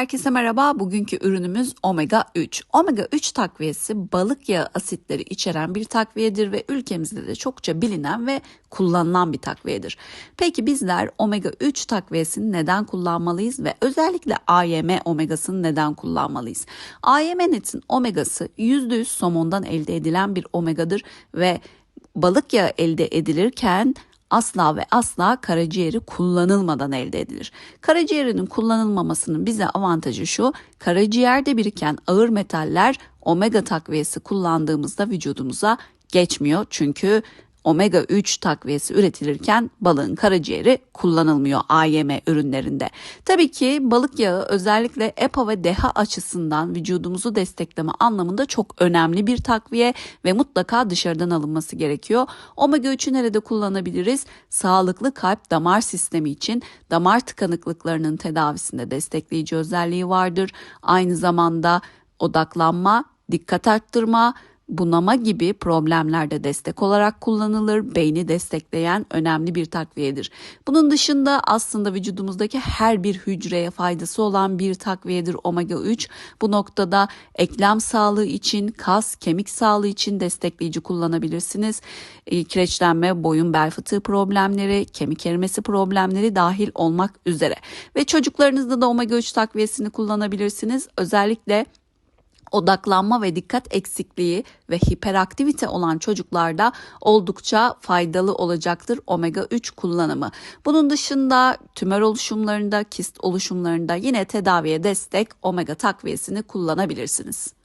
Herkese merhaba. Bugünkü ürünümüz omega 3. Omega 3 takviyesi balık yağı asitleri içeren bir takviyedir ve ülkemizde de çokça bilinen ve kullanılan bir takviyedir. Peki bizler omega 3 takviyesini neden kullanmalıyız ve özellikle AYM omegasını neden kullanmalıyız? AYM netin omegası %100 somondan elde edilen bir omegadır ve balık yağı elde edilirken asla ve asla karaciğeri kullanılmadan elde edilir. Karaciğerinin kullanılmamasının bize avantajı şu, karaciğerde biriken ağır metaller omega takviyesi kullandığımızda vücudumuza geçmiyor. Çünkü omega 3 takviyesi üretilirken balığın karaciğeri kullanılmıyor AYM ürünlerinde. Tabii ki balık yağı özellikle EPA ve DHA açısından vücudumuzu destekleme anlamında çok önemli bir takviye ve mutlaka dışarıdan alınması gerekiyor. Omega 3'ü nerede kullanabiliriz? Sağlıklı kalp damar sistemi için damar tıkanıklıklarının tedavisinde destekleyici özelliği vardır. Aynı zamanda odaklanma, dikkat arttırma, bunama gibi problemlerde destek olarak kullanılır. Beyni destekleyen önemli bir takviyedir. Bunun dışında aslında vücudumuzdaki her bir hücreye faydası olan bir takviyedir omega 3. Bu noktada eklem sağlığı için, kas, kemik sağlığı için destekleyici kullanabilirsiniz. E, kireçlenme, boyun bel fıtığı problemleri, kemik erimesi problemleri dahil olmak üzere. Ve çocuklarınızda da omega 3 takviyesini kullanabilirsiniz. Özellikle odaklanma ve dikkat eksikliği ve hiperaktivite olan çocuklarda oldukça faydalı olacaktır omega 3 kullanımı. Bunun dışında tümör oluşumlarında, kist oluşumlarında yine tedaviye destek omega takviyesini kullanabilirsiniz.